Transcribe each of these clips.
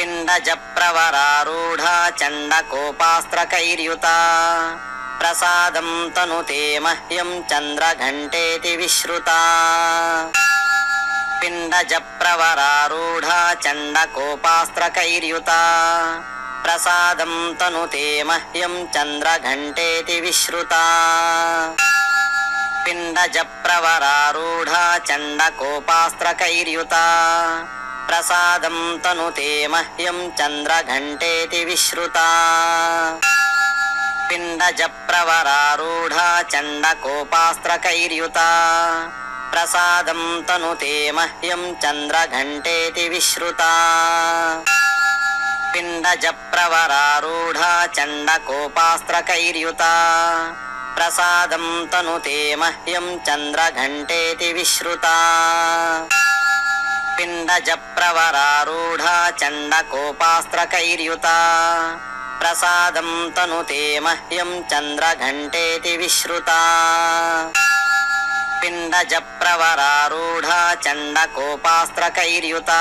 పిండజప్రవరారూఢా చండకోపాస్త్రకైర్యుతా ప్రసాదం తనుతే మహ్యం చంద్రఘంటేతి విశ్రుతా. పిండజప్రవరారూఢా చండకోపాస్త్రకైర్యుతా ప్రసాదం తనుతే మహ్యం చంద్రఘంటేతి విశ్రుతా. పిండజప్రవరారూఢా చండకోపాస్త్రకైర్యుతా ప్రసాదం తనుతే మహ్యం చంద్రఘంటేతి విశ్రుతా. పిండజప్రవరారూఢా చండకోపాస్త్రకైర్యుతా. ప్రసాదం తనుతే మహ్యం చంద్రఘంటేతి విశ్రుతా. పిండజప్రవరారూఢా చండకోపాస్త్రకైర్యుతా. ప్రసాదం తనుతే మహ్యం చంద్రఘంటేతి విశ్రుతా. పిండజప్రవరారూఢా చండకోపాస్త్రకైర్యుతా ప్రసాదం తనుతే మహ్యం చంద్రఘంటేతి విశ్రుతా. పిండజప్రవరారూఢా చండకోపాస్త్రకైర్యుతా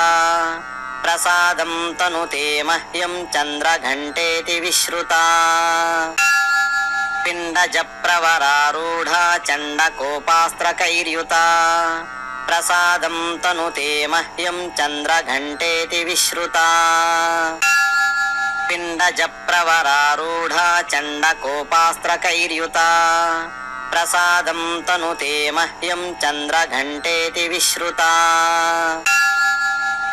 ప్రసాదం తనుతే మహ్యం చంద్రఘంటేతి విశ్రుతా. పిండజప్రవరారూఢా చండకోపాస్త్రకైర్యుతా ప్రసాదం తనుతే మహ్యం చంద్రఘంటేతి విశ్రుతా. పిండజప్రవరారూఢా చండకోపాస్త్రకైర్యుతా. ప్రసాదం తనుతే మహ్యం చంద్రఘంటేతి విశ్రుతా.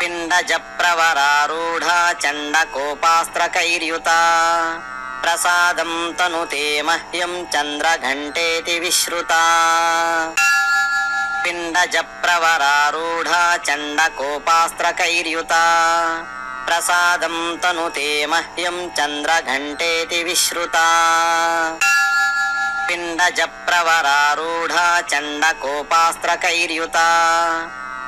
పిండజప్రవరారూఢా చండకోపాస్త్రకైర్యుతా. ప్రసాదం తనుతే మహ్యం చంద్రఘంటేతి విశ్రుతా. పిండజప్రవరారూఢా చండకోపాస్త్రకైర్యుతా ప్రసాదం తనుతే మహ్యం చంద్రఘంటేతి విశ్రుతా. పిండజప్రవరారూఢా చండకోపాస్త్రకైర్యుతా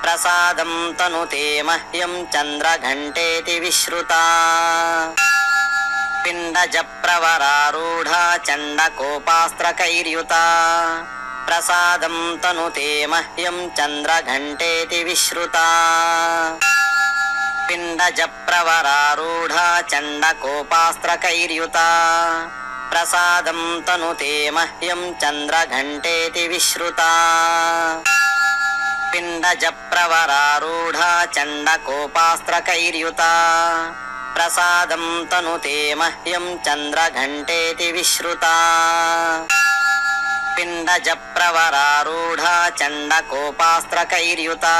ప్రసాదం తనుతే మహ్యం చంద్రఘంటేతి విశ్రుతా. పిండజప్రవరారూఢా చండకోపాస్త్రకైర్యుతా ప్రసాదం తనుతే మహ్యం చంద్రఘంటేతి విశ్రుతా. పిండజప్రవరారూఢా చండకోపాస్త్రకైర్యుతా. ప్రసాదం తనుతే మహ్యం చంద్రఘంటేతి విశ్రుతా. పిండజప్రవరారూఢా చండకోపాస్త్రకైర్యుతా. ప్రసాదం తనుతే మహ్యం చంద్రఘంటేతి విశ్రుతా. పిండజప్రవరారూఢా చండకోపాస్త్రకైర్యుతా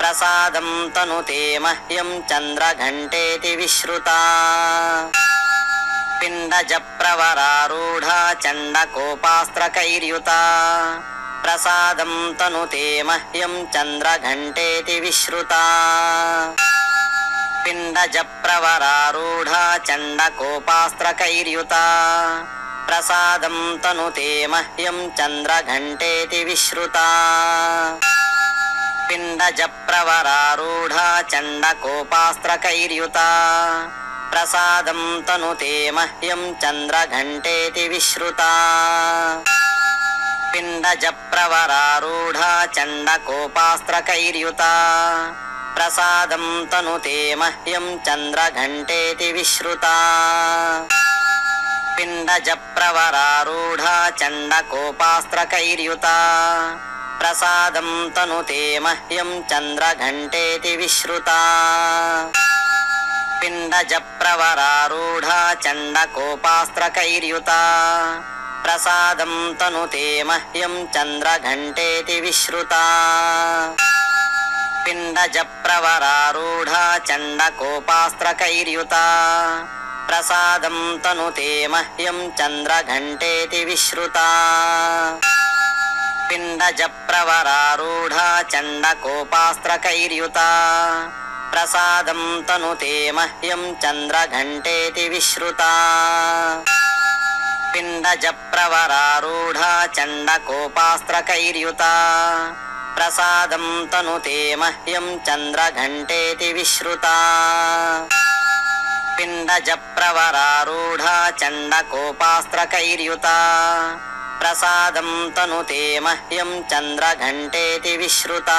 ప్రసాదం తనుతే మహ్యం చంద్రఘంటేతి విశ్రుతా. పిండజప్రవరారూఢా చండకోపాస్త్రకైర్యుతా ప్రసాదం తనుతే మహ్యం చంద్రఘంటేతి విశ్రుతా. పిండజప్రవరారూఢా చండకోపాస్త్రకైర్యుతా ప్రసాదం తనుతే మహ్యం చంద్రఘంటేతి విశ్రుతా. పిండజప్రవరారూఢా చండకోపాస్త్రకైర్యుతా. ప్రసాదం తనుతే మహ్యం చంద్రఘంటేతి విశ్రుతా. పిండజప్రవరారూఢా చండకోపాస్త్రకైర్యుతా. ప్రసాదం తనుతే మహ్యం చంద్రఘంటేతి విశ్రుతా. పిండజప్రవరారూఢా చండకోపాస్త్రకైర్యుతా. ప్రసాదం తనుతే మహ్యం చంద్రఘంటేతి విశ్రుతా. పిండజప్రవరారూఢా చండకోపాస్త్రకైర్యుతా. ప్రసాదం తనుతే మహ్యం చంద్రఘంటేతి విశ్రుతా. పిండజప్రవరారూఢా చండకోపాస్త్రకైర్యుతా. ప్రసాదం తనుతే మహ్యం చంద్రఘంటేతి విశ్రుతా. పిండజప్రవరారూఢా చండకోపాస్త్రకైర్యుతా. ప్రసాదం తనుతే మహ్యం చంద్రఘంటేతి విశ్రుతా. పిండజప్రవరారూఢా చండకోపాస్త్రకైర్యుతా. ప్రసాదం తనుతే మహ్యం చంద్రఘంటేతి విశ్రుతా. పిండజప్రవరారూఢా చండకోపాస్త్రకైర్యుతా. ప్రసాదం తనుతే మహ్యం చంద్రఘంటేతి విశ్రుతా.